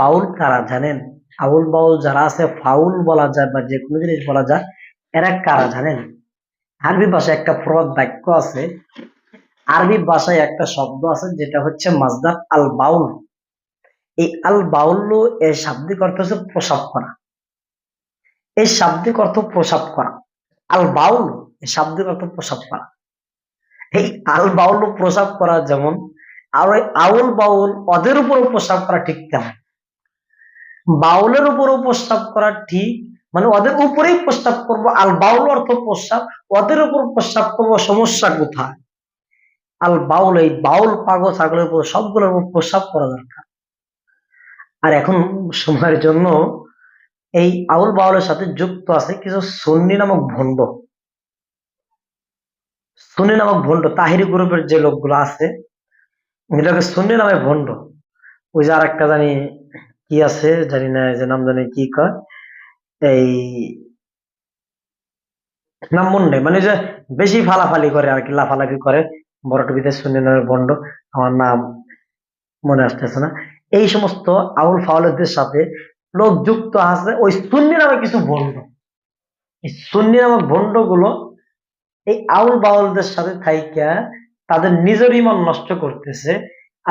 বাউল কারা জানেন? আউল বাউল যারা আছে, ফাউল বলা যায় বা যে কোনো জিনিস বলা যায়, এরা কারা জানেন? আরবি ভাষায় একটা প্রবাদ বাক্য আছে। আরবি ভাষায় একটা শব্দ আছে, যেটা হচ্ছে মাজদার আল বাউল। এই আল বাউল এর শাব্দিক অর্থ হচ্ছে প্রসাব করা। এই শাব্দিক অর্থ প্রসাব করা। আল বাউল এই শাব্দিক অর্থ প্রসাব করা। এই আল বাউল প্রসাব করা যেমন, আর ওই আউল বাউল ওদের উপরও প্রসাব করা ঠিক তেমন। বাউলের উপরও প্রস্তাব করা ঠিক মানে ওদের উপরেই প্রস্তাব করব। আল বাউল অর্থ প্রস্তাব, ওদের উপর প্রস্তাব করব সমস্যা কোথায়? আল বাউল, এই বাউল পাগল ছাগলের উপর সবগুলোর উপর প্রস্তাব করা দরকার। আর এখন সময়ের জন্য এই আউল বাউলের সাথে যুক্ত আছে কিছু সুন্নি নামক ভণ্ড। সুন্নি নামক ভণ্ড, তাহিরি গ্রুপের যে লোকগুলো আছে এটাকে সুন্নি নামে ভণ্ড। ওই যে আর একটা জানি কি আছে জানি না যে নাম জানি কি কয়, এই নাম মনে নেই মানে যে বেশি ফালাফালি করে আর কি, লাফালাফি করে, বড় টুপিতে নামের ভণ্ড আমার নাম মনে আসতেছে না। এই সমস্ত আউল ফাউলদের সাথে লোক যুক্ত আছে, ওই সুন্নি নামে কিছু ভণ্ড এই সুন্নি নামক ভণ্ডগুলো এই আউল বাউলদের সাথে থাইকা তাদের নিজের ইমান নষ্ট করতেছে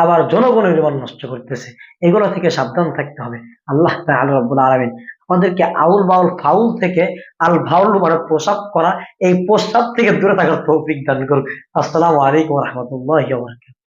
আবার জনগণের জীবন নষ্ট করতেছে। এগুলো থেকে সাবধান থাকতে হবে। আল্লাহ তাআলা রব্বুল আলমিন আমাদেরকে আউল বাউল ফাউল থেকে আল ভাউল মানে প্রসাব করা, এই প্রস্তাব থেকে দূরে থাকার তৌফিক দান করুন। আসসালামু আলাইকুম রহমতুল্লাহ